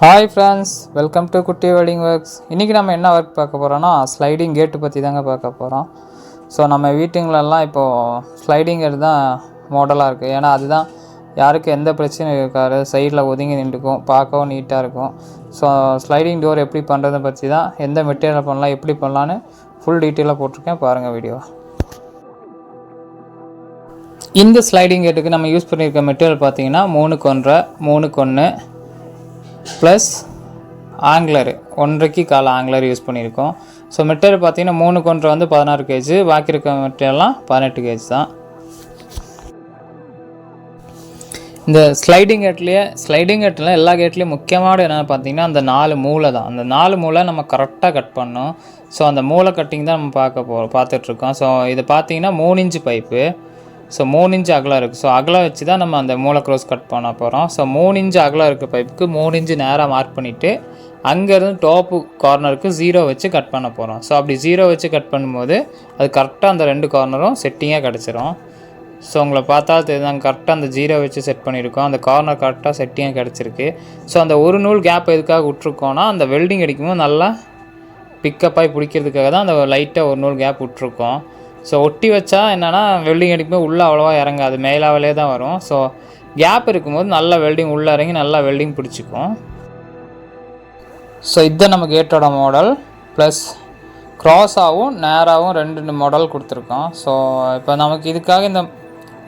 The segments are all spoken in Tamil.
Hi friends welcome to Kutty welding works இன்றைக்கி நம்ம என்ன ஒர்க் பார்க்க போகிறோன்னா ஸ்லைடிங் கேட்டு பற்றி தாங்க பார்க்க போகிறோம் ஸோ நம்ம வீட்டுங்களெல்லாம் இப்போது ஸ்லைடிங் கேட் தான் மாடலாக இருக்குது ஏன்னா அதுதான் யாருக்கு எந்த பிரச்சனையும் இருக்காது. சைடில் ஒதுங்கி நின்றுக்கும் பார்க்கவும் நீட்டாக இருக்கும். ஸோ ஸ்லைடிங் டோர் எப்படி பண்ணுறதை பற்றி தான் எந்த மெட்டீரியல் பண்ணலாம் எப்படி பண்ணலான்னு ஃபுல் டீட்டெயிலாக போட்டிருக்கேன். பாருங்கள் வீடியோ இந்த ஸ்லைடிங் கேட்டுக்கு நம்ம யூஸ் பண்ணியிருக்க மெட்டீரியல் பார்த்தீங்கன்னா மூணுக்கு ஒன்றரை மூணுக்கு ஒன்று ப்ளஸ் ஆங்லர் ஒன்றைக்கு கால் ஆங்லர் யூஸ் பண்ணியிருக்கோம். ஸோ மெட்டீரியல் பார்த்தீங்கன்னா மூணு ஒன்றரை வந்து பதினாறு கேஜி பாக்கி இருக்க மெட்டீரியல்லாம் பதினெட்டு கேஜி தான். இந்த ஸ்லைடிங் கேட்லேயே ஸ்லைடிங் கேட்டில் எல்லா கேட்லேயும் முக்கியமான என்னென்னு பார்த்தீங்கன்னா அந்த நாலு மூளை தான். அந்த நாலு மூளை நம்ம கரெக்டாக கட் பண்ணோம். ஸோ அந்த மூளை கட்டிங் தான் நம்ம பார்க்க போகிறோம் பார்த்துட்ருக்கோம் ஸோ இது பார்த்தீங்கன்னா மூணு இன்ச்சு பைப்பு ஸோ மூணு இன்ச்சு அகலம் இருக்குது ஸோ அகலம் வச்சு தான் நம்ம அந்த மூளை க்ரோஸ் கட் பண்ண போகிறோம் ஸோ மூணு இன்ச்சு அகலம் இருக்க பைப்புக்கு மூணு இன்ச்சு நேராக மார்க் பண்ணிவிட்டு அங்கேருந்து டாப்பு கார்னருக்கு ஜீரோ வச்சு கட் பண்ண போகிறோம் ஸோ அப்படி ஜீரோ வச்சு கட் பண்ணும்போது அது கரெக்டாக அந்த ரெண்டு கார்னரும் செட்டிங்காக கிடச்சிரும். ஸோ உங்களை பார்த்தா நாங்கள் கரெக்டாக அந்த ஜீரோ வச்சு செட் பண்ணியிருக்கோம். அந்த கார்னர் கரெக்டாக செட்டிங்காக கிடச்சிருக்கு. ஸோ அந்த ஒரு நூல் கேப் எதுக்காக விட்ருக்கோன்னா அந்த வெல்டிங் அடிக்கும்போது நல்லா பிக்கப்பாகி பிடிக்கிறதுக்காக தான் அந்த லைட்டாக ஒரு நூல் கேப் விட்ருக்கோம் ஸோ ஒட்டி வச்சா என்னென்னா வெல்டிங் அடிக்கும்போது உள்ளே அவ்வளோவா இறங்காது. மேலாவிலே தான் வரும். ஸோ கேப் இருக்கும்போது நல்லா வெல்டிங் உள்ளே இறங்கி நல்லா வெல்டிங் பிடிச்சிக்கும். ஸோ இதுதான் நம்ம கேட்டோட மாடல் ப்ளஸ் க்ராஸாகவும் நேராகவும் ரெண்டு மாடல் கொடுத்துருக்கோம். ஸோ இப்போ நமக்கு இதுக்காக இந்த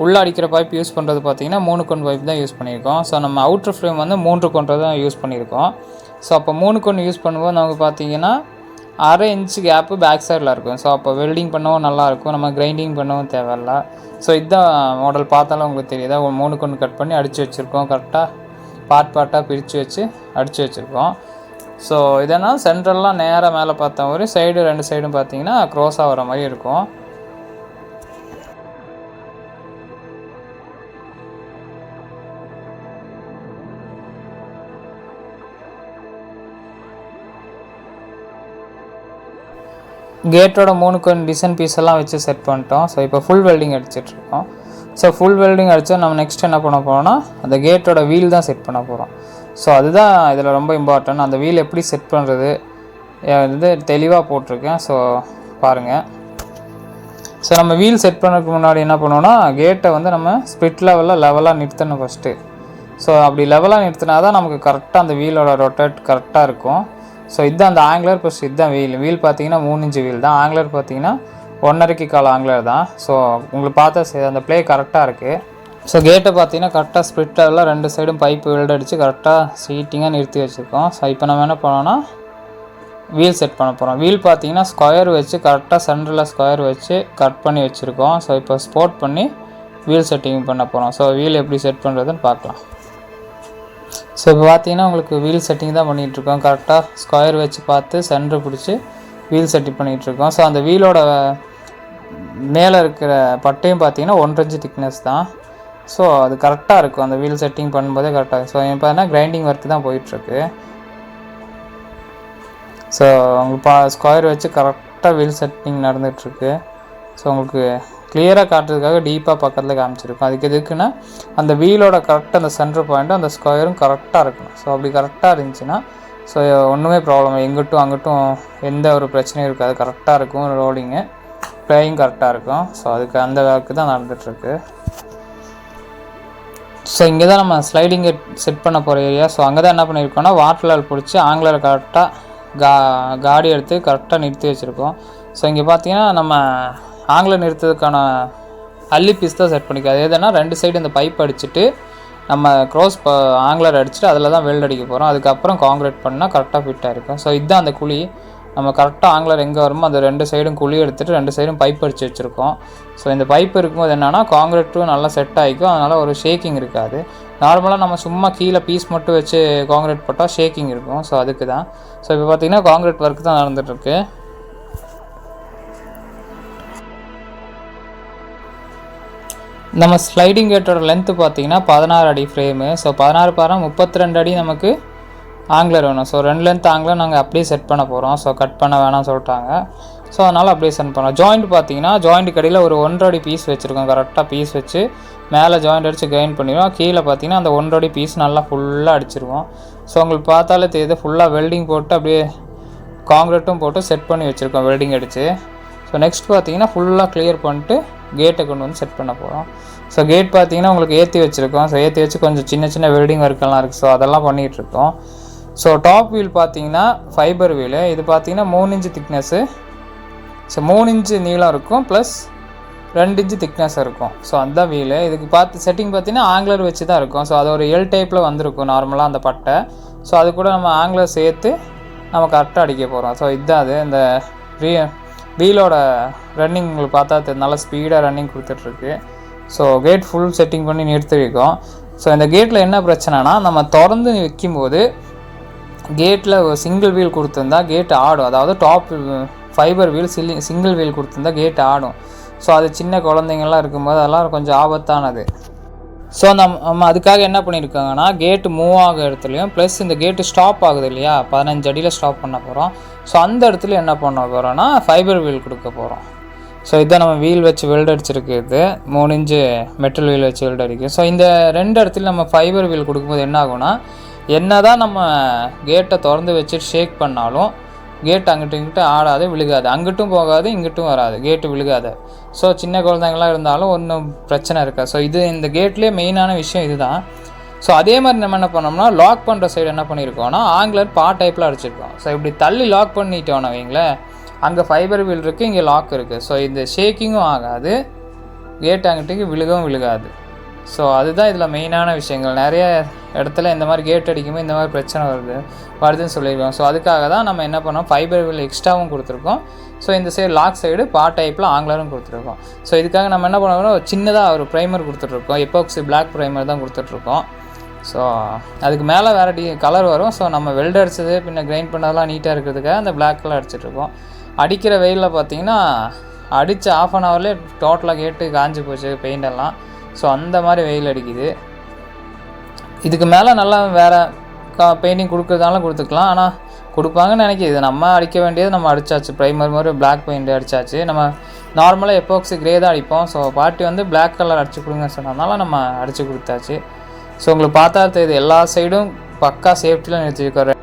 உள்ளே அடிக்கிற பைப் யூஸ் பண்ணுறது பார்த்தீங்கன்னா மூணு கொண்டு பைப் தான் யூஸ் பண்ணியிருக்கோம். ஸோ நம்ம அவுட்ரு ஃப்ரேம் வந்து மூன்று கொண்டு தான் யூஸ் பண்ணியிருக்கோம். ஸோ அப்போ மூணு கொண்டு யூஸ் பண்ணும்போது நமக்கு பார்த்தீங்கன்னா அரை இன்ச்சு கேப்பு பேக் சைடில் இருக்கும். ஸோ அப்போ வெல்டிங் பண்ணவும் நல்லாயிருக்கும். நம்ம கிரைண்டிங் பண்ணவும் தேவையில்ல. ஸோ இதுதான் மாடல் பார்த்தாலும் உங்களுக்கு தெரியுதா. ஒரு மூணு கொண்டு கட் பண்ணி அடித்து வச்சுருக்கோம். கரெக்டாக பார்ட் பார்ட்டாக பிரித்து வச்சு அடித்து வச்சுருக்கோம். ஸோ இதனால் சென்ட்ரல்லாம் நேராக மேலே பார்த்த மாதிரி சைடு ரெண்டு சைடும் பார்த்தீங்கன்னா க்ரோஸாக வர மாதிரி இருக்கும். கேட்டோட மூணு கொஞ்சம் டிசைன் பீஸ் எல்லாம் வச்சு செட் பண்ணிட்டோம். ஸோ இப்போ ஃபுல் வெல்டிங் அடிச்சிட்ருக்கோம் ஸோ ஃபுல் வெல்டிங் அடித்தா நம்ம நெக்ஸ்ட் என்ன பண்ண போகிறோம்னா அந்த கேட்டோட வீல் தான் செட் பண்ண போகிறோம் ஸோ அதுதான் இதில் ரொம்ப இம்பார்ட்டன்ட் அந்த வீல் எப்படி செட் பண்ணுறது இது தெளிவாக போட்டிருக்கேன். ஸோ பாருங்கள் ஸோ நம்ம வீல் செட் பண்ணுறதுக்கு முன்னாடி என்ன பண்ணுவோம்னா கேட்டை வந்து நம்ம ஸ்பிட் லெவலில் லெவலாக நிறுத்தணும் ஃபஸ்ட்டு ஸோ அப்படி லெவலாக நிறுத்தினா தான் நமக்கு கரெக்டாக அந்த வீலோட ரொட்டேட் கரெக்டாக இருக்கும். ஸோ இதுதான் அந்த ஆங்கிலர் ப்ளஸ் இதுதான் வீல் வீல் பார்த்தீங்கன்னா மூணு இன்ச்சு வீல் தான். ஆங்கிலர் பார்த்தீங்கன்னா ஒன்றரைக்கு கால் ஆங்கிலர் தான். ஸோ உங்களுக்கு பார்த்தா சரி அந்த ப்ளே கரெக்டாக இருக்குது ஸோ கேட்டை பார்த்தீங்கன்னா கரெக்டாக ஸ்ப்ளிட் லெவலில் ரெண்டு சைடும் பைப்பு வெல்ட் அடித்து கரெக்டாக சீட்டிங்காக நிறுத்தி வச்சுருக்கோம். ஸோ இப்போ நம்ம என்ன பண்ணோன்னா வீல் செட் பண்ண போகிறோம் வீல் பார்த்தீங்கன்னா ஸ்கொயர் வச்சு கரெக்டாக சென்டரில் ஸ்கொயர் வச்சு கட் பண்ணி வச்சுருக்கோம். ஸோ இப்போ ஸ்போர்ட் பண்ணி வீல் செட்டிங் பண்ண போகிறோம் ஸோ வீல் எப்படி செட் பண்ணுறதுன்னு பார்க்கலாம். ஸோ இப்போ பார்த்தீங்கன்னா உங்களுக்கு வீல் செட்டிங் தான் பண்ணிகிட்ருக்கோம் கரெக்டாக ஸ்கொயர் வச்சு பார்த்து சென்டர் பிடிச்சி வீல் செட்டிங் பண்ணிகிட்ருக்கோம் ஸோ அந்த வீலோட மேலே இருக்கிற பட்டையும் பார்த்தீங்கன்னா ஒன்றரை இன்ச்சு திக்னஸ் தான். ஸோ அது கரெக்டாக இருக்கும். அந்த வீல் செட்டிங் பண்ணும்போதே கரெக்டாக ஸோ இப்போ பார்த்தீங்கன்னா கிரைண்டிங் ஒர்க்கு தான் போயிட்டுருக்கு. ஸோ உங்களுக்கு பா ஸ்கொயர் வச்சு கரெக்டாக வீல் செட்டிங் நடந்துகிட்ருக்கு ஸோ உங்களுக்கு கிளியராக காட்டுறதுக்காக டீப்பாக பக்கத்தில் காமிச்சிருக்கும். அதுக்கு எதுக்குன்னா அந்த வீலோட கரெக்டாக அந்த சென்டர் பாயிண்ட்டும் அந்த ஸ்கொயரும் கரெக்டாக இருக்கணும். ஸோ அப்படி கரெக்டாக இருந்துச்சுன்னா ஸோ ஒன்றுமே ப்ராப்ளம் எங்கிட்டும் அங்கிட்டும் எந்த ஒரு பிரச்சனையும் இருக்காது. கரெக்டாக இருக்கும் ரோலிங்கு ப்ளேயிங் கரெக்டாக இருக்கும். ஸோ அதுக்கு அந்த வேலைக்கு தான் நடந்துகிட்ருக்கு ஸோ இங்கே தான் நம்ம ஸ்லைடிங்கை செட் பண்ண போகிற ஏரியா ஸோ அங்கே தான் என்ன பண்ணியிருக்கோம்னா வாட்டர் லெவல் பிடிச்சி ஆங்கிலர் கரெக்டாக கா காடி எடுத்து கரெக்டாக நிறுத்தி வச்சுருக்கோம். ஸோ இங்கே பார்த்தீங்கன்னா நம்ம ஆங்கில நிறுத்ததுக்கான அள்ளி பீஸ் தான் செட் பண்ணிக்காது எதுனா ரெண்டு சைடு இந்த பைப் அடிச்சுட்டு நம்ம க்ரோஸ் ப ஆங்கிலர் அடிச்சுட்டு அதில் தான் வெல்ட் அடிக்க போகிறோம் அதுக்கப்புறம் காங்கிரீட் பண்ணால் கரெக்டாக ஃபிட்டாக இருக்கும் ஸோ இதுதான் அந்த குழி. நம்ம கரெக்டாக ஆங்கிலர் எங்கே வருமோ அந்த ரெண்டு சைடும் குழி எடுத்துகிட்டு ரெண்டு சைடும் பைப் அடித்து வச்சுருக்கோம். ஸோ இந்த பைப் இருக்கும்போது என்னென்னா காங்கிரீட்டும் நல்லா செட் ஆகிக்கும். அதனால் ஒரு ஷேக்கிங் இருக்காது. நார்மலாக நம்ம சும்மா கீழே பீஸ் மட்டும் வச்சு காங்கிரீட் போட்டால் ஷேக்கிங் இருக்கும். ஸோ அதுக்கு தான் ஸோ இப்போ பார்த்திங்கன்னா காங்கிரீட் ஒர்க் தான் நடந்துகிட்ருக்கு நம்ம ஸ்லைடிங் கேட்டோட லென்த்து பார்த்தீங்கன்னா பதினாறு அடி ஃப்ரேமு ஸோ பதினாறு பாரம் முப்பத்தி ரெண்டு அடி நமக்கு ஆங்கிலர் வேணும். ஸோ ரெண்டு லென்த் ஆங்கிலர் நாங்கள் அப்படியே செட் பண்ண போகிறோம் ஸோ கட் பண்ண வேணாம்னு சொல்லிட்டாங்க. ஸோ அதனால் அப்படியே சென்ட் பண்ணோம். ஜாயிண்ட் பார்த்தீங்கன்னா ஜாயிண்ட் கடையில் ஒரு ஒன்றரை பீஸ் வச்சுருக்கோம். கரெக்டாக பீஸ் வச்சு மேலே ஜாயிண்ட் அடித்து கிரைண்ட் பண்ணிடுவோம். கீழே பார்த்தீங்கன்னா அந்த ஒன்றரை பீஸ் நல்லா ஃபுல்லாக அடிச்சிருவோம். ஸோ உங்களுக்கு பார்த்தாலே தெரியுது ஃபுல்லாக வெல்டிங் போட்டு அப்படியே காங்கிரீட்டும் போட்டு செட் பண்ணி வச்சுருக்கோம் வெல்டிங் அடித்து ஸோ நெக்ஸ்ட் பார்த்தீங்கன்னா ஃபுல்லாக கிளியர் பண்ணிட்டு கேட்டை கொண்டு வந்து செட் பண்ண போகிறோம் ஸோ கேட் பார்த்தீங்கன்னா உங்களுக்கு ஏற்றி வச்சுருக்கோம். ஸோ ஏற்றி வச்சு கொஞ்சம் சின்ன சின்ன வெல்டிங் ஒர்க்கெல்லாம் இருக்குது ஸோ அதெல்லாம் பண்ணிகிட்ருக்கோம் ஸோ டாப் வீல் பார்த்தீங்கன்னா ஃபைபர் வீலு இது பார்த்தீங்கன்னா மூணு இன்ச்சு திக்னஸ்ஸு ஸோ மூணு இன்ச்சு நீளம் இருக்கும். ப்ளஸ் ரெண்டு இன்ச்சு திக்னஸ் இருக்கும். ஸோ அந்த வீலு இதுக்கு பார்த்து செட்டிங் பார்த்தீங்கன்னா ஆங்கிலர் வச்சு தான் இருக்கும். ஸோ அது ஒரு எல் டைப்பில் வந்திருக்கும் நார்மலாக அந்த பட்டை. ஸோ அது கூட நம்ம ஆங்கிலர் சேர்த்து நம்ம கரெக்டாக அடிக்க போகிறோம் ஸோ இதுதான் அது. இந்த ரீ வீலோட ரன்னிங் உங்களுக்கு பார்த்தா நல்லா ஸ்பீடாக ரன்னிங் கொடுத்துட்ருக்கு. ஸோ கேட் ஃபுல் செட்டிங் பண்ணி நிறுத்தி வைக்கும் ஸோ இந்த கேட்டில் என்ன பிரச்சனைனா நம்ம திறந்து வைக்கும்போது கேட்டில் சிங்கிள் வீல் கொடுத்துருந்தா கேட் ஆடும். அதாவது டாப் ஃபைபர் வீல் சில்லி சிங்கிள் வீல் கொடுத்துருந்தா கேட் ஆடும். ஸோ அது சின்ன குழந்தைங்கள்லாம் இருக்கும்போது அதெல்லாம் கொஞ்சம் ஆபத்தானது. ஸோ நம்ம நம்ம அதுக்காக என்ன பண்ணியிருக்காங்கன்னா கேட்டு மூவ் ஆக இடத்துலையும் ப்ளஸ் இந்த கேட்டு ஸ்டாப் ஆகுது இல்லையா? பதினஞ்சு அடியில் ஸ்டாப் பண்ண போகிறோம் ஸோ அந்த இடத்துல என்ன பண்ண போகிறோன்னா ஃபைபர் வீல் கொடுக்க போகிறோம் ஸோ இதை நம்ம வீல் வச்சு வெல்ட் அடிச்சிருக்கு இது. மூணு இன்ச்சு மெட்டல் வீல் வச்சு வெல்ட் அடிக்கும். ஸோ இந்த ரெண்டு இடத்துல நம்ம ஃபைபர் வீல் கொடுக்கும்போது என்ன ஆகும்னா என்ன தான் நம்ம கேட்டை திறந்து வச்சு ஷேக் பண்ணாலும் கேட் அங்கிட்டு இங்கிட்டு ஆடாது விழுகாது. அங்கிட்டும் போகாது இங்கிட்டும் வராது. கேட்டு விழுகாது. ஸோ சின்ன குழந்தைங்களாம் இருந்தாலும் ஒன்றும் பிரச்சனை இருக்காது. ஸோ இது இந்த கேட்லேயே மெயினான விஷயம் இதுதான். ஸோ அதே மாதிரி நம்ம என்ன பண்ணோம்னா லாக் பண்ணுற சைடு என்ன பண்ணியிருக்கோம்னா ஆங்கிலர் பா டைப்பில் அடிச்சிருக்கோம். ஸோ இப்படி தள்ளி லாக் பண்ணிட்டோம்னா வைங்களேன் அங்கே ஃபைபர் வீல் இருக்குது இங்கே லாக் இருக்குது ஸோ இந்த ஷேக்கிங்கும் ஆகாது கேட் அங்கிட்டுக்கு விழுகவும் விழுகாது. ஸோ அதுதான் இதில் மெயினான விஷயங்கள். நிறைய இடத்துல இந்த மாதிரி கேட் அடிக்கும்போது இந்த மாதிரி பிரச்சனை வருது வருதுன்னு சொல்லியிருக்கோம் ஸோ அதுக்காக தான் நம்ம என்ன பண்ணோம் ஃபைபர் வீல் எக்ஸ்ட்ராவும் கொடுத்துருக்கோம். ஸோ இந்த சைடு லாக் சைடு பா டைப்பில் ஆங்கிலரும் கொடுத்துருக்கோம். ஸோ இதுக்காக நம்ம என்ன பண்ணுறோம் சின்னதாக ஒரு ப்ரைமர் கொடுத்துட்ருக்கோம் எப்பாக்சி பிளாக் ப்ரைமர் தான் கொடுத்துட்ருக்கோம் ஸோ அதுக்கு மேலே வேறு டி கலர் வரும். ஸோ நம்ம வெல்டு அடிச்சது பின்ன கிரைண்ட் பண்ணதெல்லாம் நீட்டாக இருக்கிறதுக்காக அந்த பிளாக் கலர் அடிச்சிட்ருக்கோம் அடிக்கிற வெயிலில் பார்த்தீங்கன்னா அடித்த ஆஃப் அன் ஹவர்லேயே டோட்டலாக கேட்டு காஞ்சி போச்சு பெயிண்ட் எல்லாம். ஸோ அந்த மாதிரி வெயில் அடிக்குது. இதுக்கு மேலே நல்லா வேறு கா பெயிண்டிங் கொடுக்குறதாலும் கொடுத்துக்கலாம். ஆனால் கொடுப்பாங்கன்னு நினைக்கிது நம்ம அடிக்க வேண்டியது நம்ம அடித்தாச்சு ப்ரைமர் மாதிரி பிளாக் பெயிண்ட் அடிச்சாச்சு. நம்ம நார்மலாக எப்போக்ஸு கிரே தான் அடிப்போம். ஸோ பாட்டி வந்து பிளாக் கலர் அடிச்சு கொடுங்க சொன்னதுனால நம்ம அடித்து கொடுத்தாச்சு. ஸோ உங்களுக்கு பார்த்தா தெரியுது எல்லா சைடும் பக்கா சேஃப்டியில் நிறுத்திருக்கோம்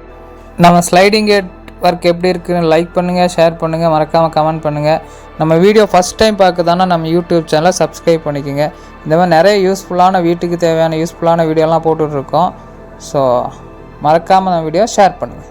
நம்ம ஸ்லைடிங் கேட் ஒர்க் எப்படி இருக்குன்னு லைக் பண்ணுங்கள் ஷேர் பண்ணுங்கள் மறக்காமல் கமெண்ட் பண்ணுங்கள் நம்ம வீடியோ ஃபஸ்ட் டைம் பார்க்குதானா நம்ம யூடியூப் சேனலை சப்ஸ்கிரைப் பண்ணிக்கோங்க. இந்த மாதிரி நிறைய யூஸ்ஃபுல்லான வீட்டுக்கு தேவையான யூஸ்ஃபுல்லான வீடியோலாம் போட்டுட்ருக்கோம் ஸோ மறக்காமல் நம்ம வீடியோ ஷேர் பண்ணுங்கள்